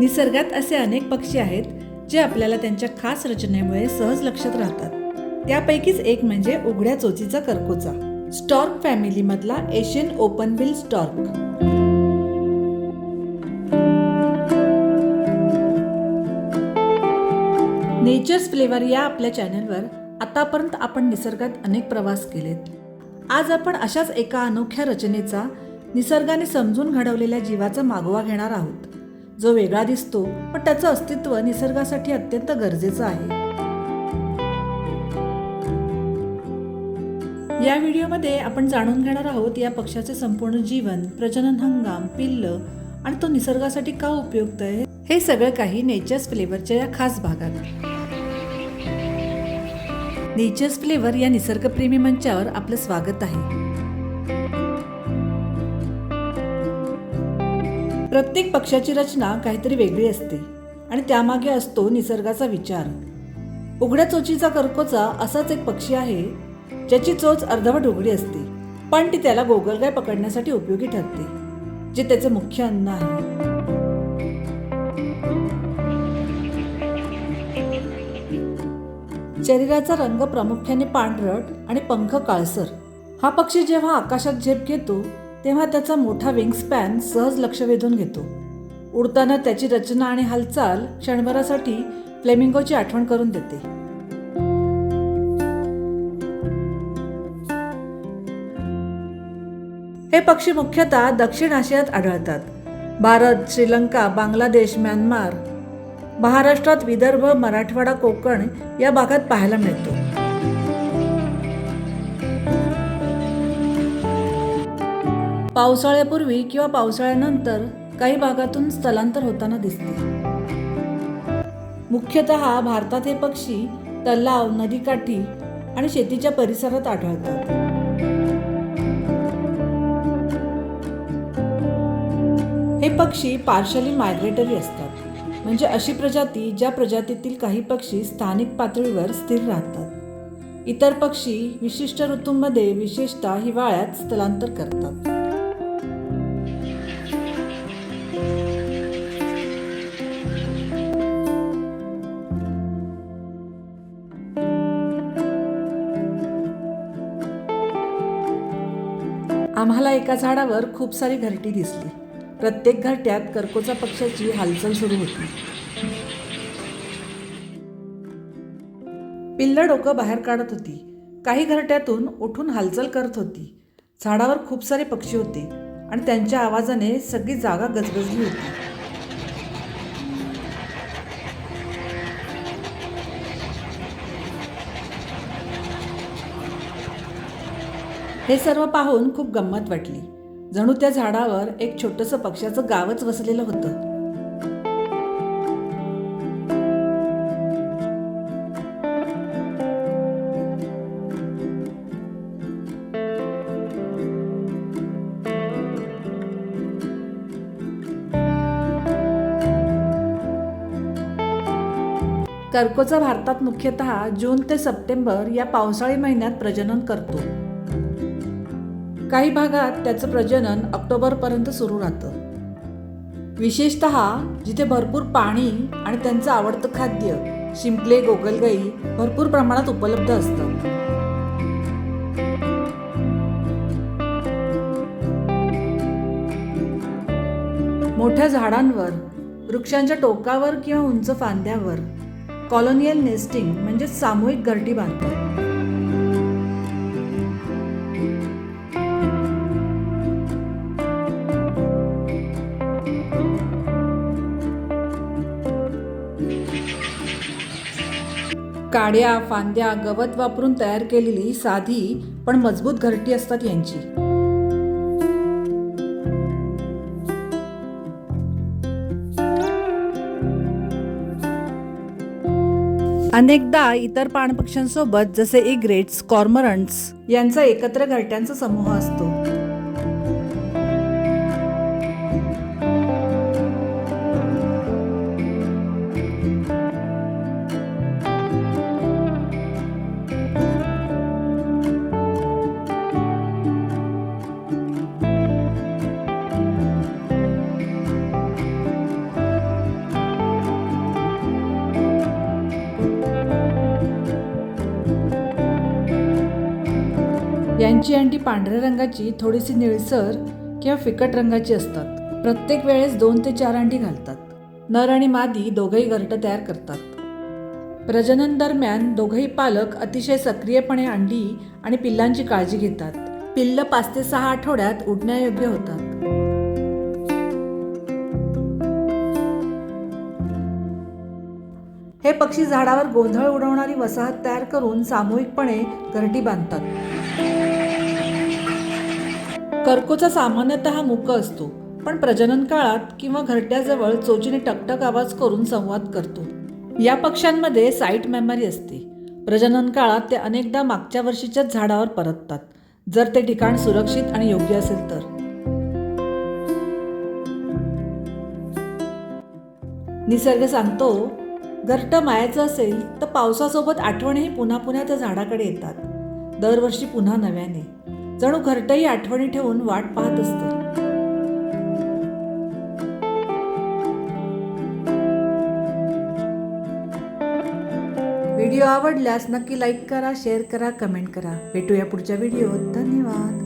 निसर्गात असे अनेक पक्षी आहेत जे आपल्याला त्यांच्या खास रचनेमुळे सहज लक्षात राहतात. त्यापैकीच एक म्हणजे उघड्या चोचीचा करकोचा. Stork फॅमिलीमधला Asian openbill stork. Nature's flavour या आपल्या चॅनलवर आतापर्यंत आपण निसर्गात अनेक प्रवास केलेत. आज आपण अशाच एका अनोख्या रचनेचा निसर्गाने समजून घडवलेल्या जीवाचा मागोवा घेणार आहोत. जो वेगळा दिसतो पण त्याचं अस्तित्व निसर्गासाठी अत्यंत गरजेचं आहे. या व्हिडिओमध्ये आपण जाणून घेणार आहोत या पक्षाचे संपूर्ण जीवन प्रजनन हंगाम पिल्ल आणि तो निसर्गासाठी का उपयुक्त आहे हे सगळं काही नेचर्स फ्लेवरच्या या खास भागात. नेचर्स फ्लेवर या निसर्गप्रेमी मंचावर आपलं स्वागत आहे. प्रत्येक पक्षाची रचना काहीतरी वेगळी असते आणि त्यामागे असतो निसर्गाचा विचार. उघड्या चोचीचा कर्कोचा असाच एक पक्षी आहे ज्याची चोच अर्धवट उघडी असते पण ती त्याला गोगलगाय पकडण्यासाठी उपयोगी ठरते जे त्याचे मुख्य अन्न आहे. शरीराचा रंग प्रामुख्याने पांढरट आणि पंख काळसर. हा पक्षी जेव्हा आकाशात झेप घेतो तेव्हा त्याचा मोठा विंगस्पॅन सहज लक्ष वेधून घेतो. उडताना त्याची रचना आणि हालचाल क्षणभरासाठी फ्लेमिंगोची आठवण करून देते. हे पक्षी मुख्यतः दक्षिण आशियात आढळतात. भारत श्रीलंका बांगलादेश म्यानमार महाराष्ट्रात विदर्भ मराठवाडा कोकण या भागात पाहायला मिळतो. पावसाळ्यापूर्वी किंवा पावसाळ्यानंतर काही भागातून स्थलांतर होताना दिसते. मुख्यतः भारतात हे पक्षी तलाव नदीकाठी आणि शेतीच्या परिसरात आढळतात. हे पक्षी पार्शली मायग्रेटरी असतात. म्हणजे अशी प्रजाती ज्या प्रजातीतील काही पक्षी स्थानिक पातळीवर स्थिर राहतात. इतर पक्षी विशिष्ट ऋतूंमध्ये विशेषतः हिवाळ्यात स्थलांतर करतात. आम्हाला एका झाडावर खूप सारी घरटी दिसली. प्रत्येक घरट्यात कर्कोचा पक्षाची हालचाल सुरू होती. पिल्ल डोकं बाहेर काढत होती. काही घरट्यातून उठून हालचाल करत होती. झाडावर खूप सारे पक्षी होते आणि त्यांच्या आवाजाने सगळी जागा गजबजली होती. हे सर्व पाहून खूप गंमत वाटली. जणू त्या झाडावर एक छोटंसं पक्ष्याचं गावच वसलेलं होतं. कर्कोचा भारतात मुख्यतः जून ते सप्टेंबर या पावसाळी महिन्यात प्रजनन करतो. काही भागात त्याचं प्रजनन ऑक्टोबरपर्यंत सुरू राहतं. विशेषत जिथे भरपूर पाणी आणि त्यांचं आवडतं खाद्य शिंपले गोगलगाई भरपूर प्रमाणात उपलब्ध असतात मोठ्या झाडांवर वृक्षांच्या टोकावर किंवा उंच फांद्यावर कॉलोनियल नेस्टिंग म्हणजे सामूहिक घरटी बांधतात. काड्या फांद्या गवत वापरून तयार केलेली साधी पण मजबूत घरटी असतात यांची. अनेकदा इतर पाणपक्ष्यांसोबत जसे इग्रेट्स कॉर्मरंट्स यांचा एकत्र घरट्यांचा समूह असतो. पिल्लांची अंडी पांढऱ्या रंगाची थोडीशी निळसर किंवा फिकट रंगाची असतात. प्रत्येक वेळेस दोन ते चार अंडी घालतात. नर आणि मादी दोघंही घरटं तयार करतात. प्रजनन दरम्यान दोघंही पालक अतिशय सक्रियपणे अंडी आणि पिल्लांची काळजी घेतात. पिल्ल पाच ते सहा आठवड्यात उडण्यायोग्य होतात. हे पक्षी झाडावर गोंधळ उडवणारी वसाहत तयार करून सामूहिकपणे घरटी बांधतात. कर्कोचा सामान्यतः मुक असतो पण प्रजनन काळात किंवा घरट्याजवळ चोचीने टकटक आवाज करून संवाद करतो. या पक्ष्यांमध्ये साईट मेमरी असते. प्रजनन काळात ते अनेकदा मागच्या वर्षीच्याच झाडावर परततात जर ते ठिकाण सुरक्षित आणि योग्य असेल तर. निसर्ग सांगतो घरट मायाचं असेल तर पावसासोबत आठवणही पुन्हा पुन्हा त्या झाडाकडे येतात. दरवर्षी पुन्हा नव्याने. जणू घरटही आठवणी ठेवून वाट पाहत असतं. व्हिडिओ आवडल्यास नक्की लाईक करा शेअर करा कमेंट करा. भेटूया पुढच्या व्हिडिओत. धन्यवाद.